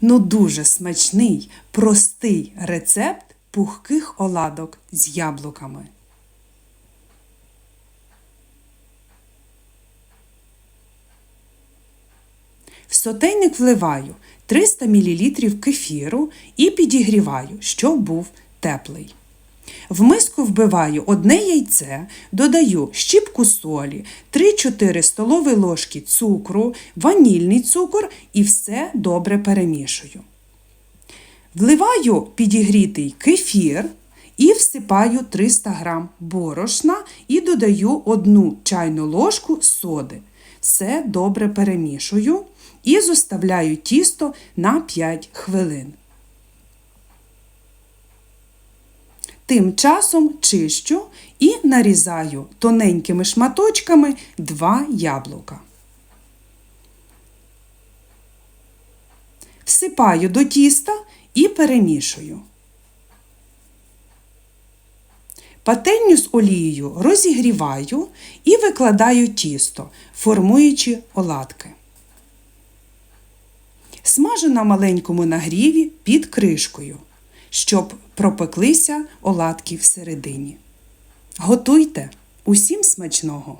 ну дуже смачний, простий рецепт пухких оладок з яблуками. В сотейник вливаю 300 мл кефіру і підігріваю, щоб був теплий. В миску вбиваю одне яйце, додаю щіпку солі, 3-4 столові ложки цукру, ванільний цукор і все добре перемішую. Вливаю підігрітий кефір і всипаю 300 г борошна і додаю 1 чайну ложку соди. Все добре перемішую і зоставляю тісто на 5 хвилин. Тим часом чищу і нарізаю тоненькими шматочками 2 яблука. Всипаю до тіста і перемішую. Пательню з олією розігріваю і викладаю тісто, формуючи оладки. Смажу на маленькому нагріві під кришкою, щоб пропеклися оладки всередині. Готуйте усім смачного!